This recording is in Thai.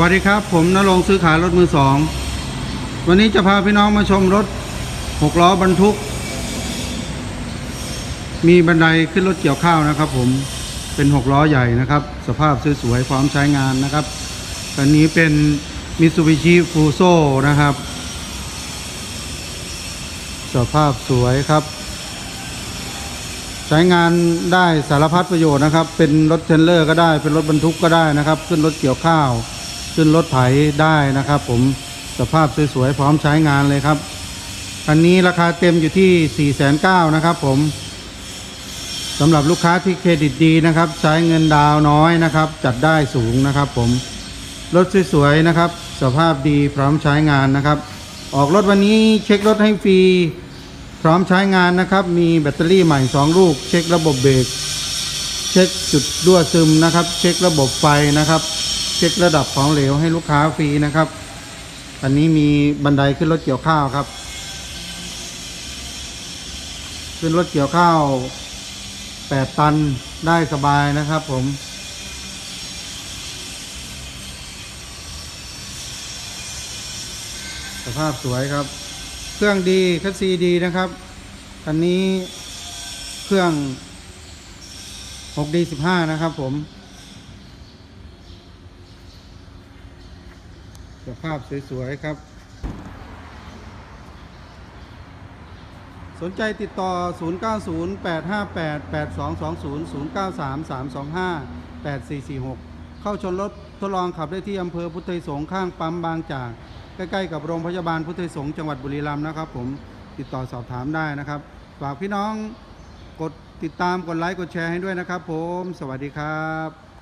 วัสดีครับ ผมนรงซื้อขายรถมือสอง วันนี้จะพาพี่น้องมาชมรถหกล้อบรรทุก มีบันไดขึ้นรถเกี่ยวข้าวนะครับ ผมเป็นหกล้อใหญ่นะครับ สภาพสวยๆพร้อมใช้งานนะครับคันนี้เป็นมิ t ซูบิชิฟูโซนะครับ สภาพสวยครับ ใช้งานได้สารพัดประโยชน์นะครับ เป็นรถเทรลเลอร์ก็ได้เป็นรถบรรทุกก็ได้นะครับ ขึ้นรถเกี่ยวข้าว ขึ้นรถไถได้นะครับ ผมสภาพสวยๆพร้อมใช้งานเลยครับคันนี้ราคาเต็มอยู่ที่ 4 9 0 0 0นะครับผมสำหรับลูกค้าที่เครดิตดีนะครับ ใช้เงินดาวน์น้อยนะครับ จัดได้สูงนะครับ ผมรถสวยๆนะครับ สภาพดีพร้อมใช้งานนะครับ ออกรถวันนี้เช็ครถให้ฟรีพร้อมใช้งานนะครับ มีแบตเตอรี่ใหม่ 2 ลูก เช็คระบบเบรกเช็คจุดรั่วซึมนะครับ เช็คระบบไฟนะครับ เช็คระดับของเหลวให้ลูกค้าฟรีนะครับ อันนี้มีบันไดขึ้นรถเกี่ยวข้าวครับ ขึ้นรถเกี่ยวข้าว8ตันได้สบายนะครับผมสภาพสวยครับ เครื่องดีคัสซีดีนะครับคันนี้เครื่อง 6D15 นะครับผม สภาพสวยๆครับ สนใจติดต่อ 0908588220 0933258446 เข้าชนรถทดลองขับได้ที่อำเภอพุทธไทยสงข้างปั๊มบางจาก ใกล้ๆกับโรงพยาบาลพุทธไทยสงจังหวัดบุรีรัมย์นะครับ ผมติดต่อสอบถามได้นะครับ ฝากพี่น้องกดติดตามกดไลค์กดแชร์ให้ด้วยนะครับ ผม สวัสดีครับ